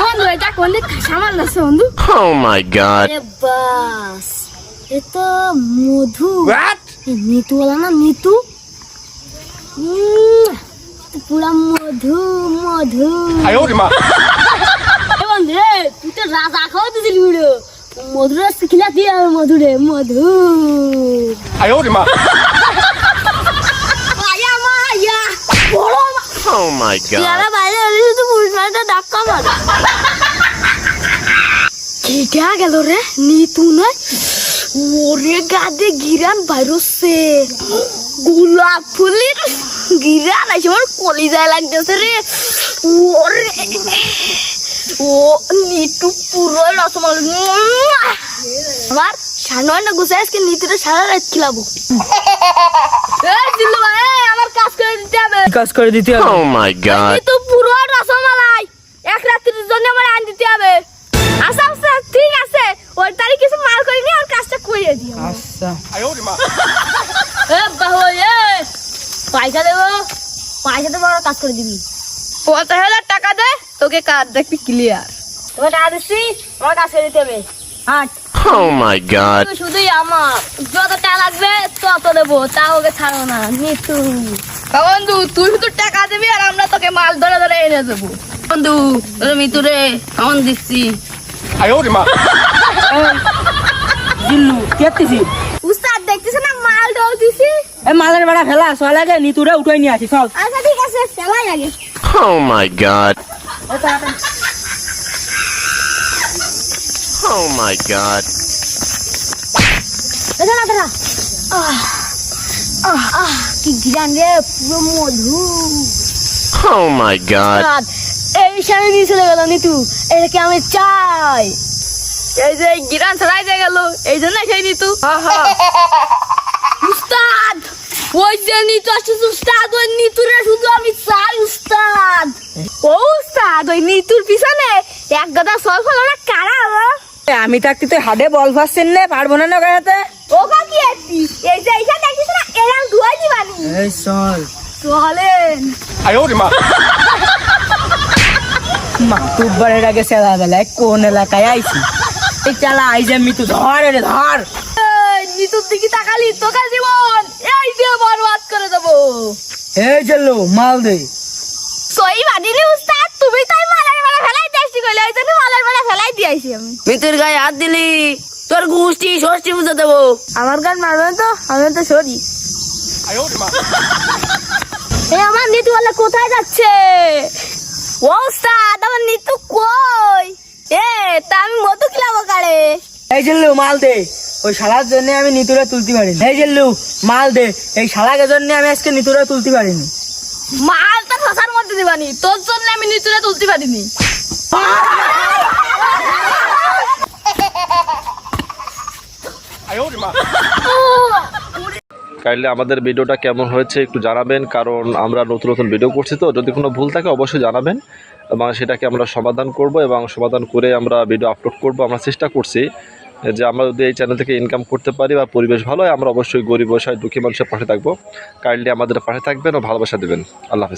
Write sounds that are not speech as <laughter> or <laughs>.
বন্ধু এটা কোনদিন সামাল আছে বন্ধু। Oh my god. এ বাস এ তো মধু। নিতু বলা না নিতু পুরা মধু মধু। বন্ধু রে তুই তো রাজা খাওয়া দিছিলি ভিডিও মধুরে শিখিলা দিয়ে মধুরে মধু Oh my god. পেয়ারা বাইরে হলে শুধু পুরুষ মানুষটা ধাক্কা মারে কেটা গেল রে? নিতু নয়? ওরে গাদে গিরান বাইরছে। গোলাপ ফুলের গিরান আছে আমার কলিজায় লাগতেছে রে। ওরে। ও নিতু পুরো রসমাল আবার সাড়ে গুছে আজকে নিতুটা সারা রাত খিলাবো। এই দিল্লু ভাই আমার কাজ করে দিতে হবে। কাজ করে দিতে হবে। Oh my god. কিন্তু পুরো রসমালাই এক রাত্রির জন্য আমার আন দিতে হবে আচ্ছা আচ্ছা ঠিক আছে। ওই তারিখ কিছু মাল কাজটা দিও। আচ্ছা। এ বাবু এ পয়সা দেবো? পয়সা দেবো আর কাজ করে দিবি। পঞ্চাশ হাজার টাকা দে তোকে কাজ দেখবি ক্লিয়ার তোমার টাকা দিচ্ছি আমার কাজ করে দিতে হবে। হাট। Oh my god. শুধুই আমার। যত টাকা লাগবে তত দেবো। তা ওকে ছাড়ো না নিতু। বন্ধু তুই শুধু টাকা দিবি আর আমরা তোকে মাল ধরে ধরে এনে দেবো। বন্ধু তোর মিতুরে কেমন দিচ্ছি। জিল্লু কেতিছি উস্তাদ দেখতেছে না মাল দিছি? এ মালের বেড়া ফেলা সকালে আগে নিতুরে উঠাই নিয়ে আসি চল। আচ্ছা ঠিক আছে চালাই আগে Oh my god. Oh my god. না দেখা আহ আহ আহ কি গিরান রে পুরো মধু। Oh my god. এই সামনে নিয়ে চলে গেল নিতু এটাকে আমি চাই? এই যে গিরান ছড়াই দিয়ে গেল এই জন্য সেই নিতু। উস্তাদ ওই যে নিতু আসছে উস্তাদ ওই নিতুরে শুধু আমি চাই উস্তাদ। ও উস্তাদ ওই নিতুর পিছনে এক গাদা সল ফল ওরা কারা গো? আমি থাকতে তুই হাডে বল ফাসছেন না পারব না না গাড়াতে ও কাকি একটি এই যে এইখানে দেখছিস না এরাম ধুয়াই দিবানি। এই চল চলেন। মাতুব্বারের আগে সেলা বেলায় কোন এলাকায় আইছি? এই চালা আই যে মিতু ধর রে ধর। এই, নিতুর দিকে তাকালি তোকে জীবন। এই দিয়ে বরবাদ করে দেবো। এই চলো মাল দে। সই বাদিনি উস্তাদ তুমি তাই মালার মালা ফেলাই দিয়েছি কইলে ওই জন্য মালার মালা ফেলাই দিয়েছি আমি। মিতুর গায়ে হাত দিলি তোর গোষ্ঠী ষষ্ঠী বুঝে দেবো। আমার গান মারবে তো আমি তো সরি। এই আমার নিতু বলে কোথায় যাচ্ছে? ও উস্তাদ আমার নিতু কই? এ তা আমি মধু খিলাবো কারে? এই জেল্লু মাল দে। ওই শালার জন্য আমি নিতুরে তুলতে পারিনি। এই জেল্লু মাল দে। এই শালাকে জন্য আমি আজকে নিতুরে তুলতে পারিনি। মালটা শশার মধ্যে দিবানি। তোর জন্য আমি নিতুরে তুলতে পারিনি। <laughs> কাইন্ডলি আমাদের ভিডিওটা কেমন হয়েছে একটু জানাবেন, কারণ আমরা নতুন নতুন ভিডিও করছি তো। যদি কোনো ভুল থাকে অবশ্যই জানাবেন, এবং সেটাকে আমরা সমাধান করব এবং সমাধান করে আমরা ভিডিও আপলোড করব। আমরা চেষ্টা করছি যে আমরা যদি এই চ্যানেল থেকে ইনকাম করতে পারি বা পরিবেশ ভালো হয়, আমরা অবশ্যই গরিব বসায় দুঃখী মানুষের পাশে থাকব। কাইন্ডলি আমাদের পাশে থাকবেন ও ভালোবাসা দেবেন। আল্লাহ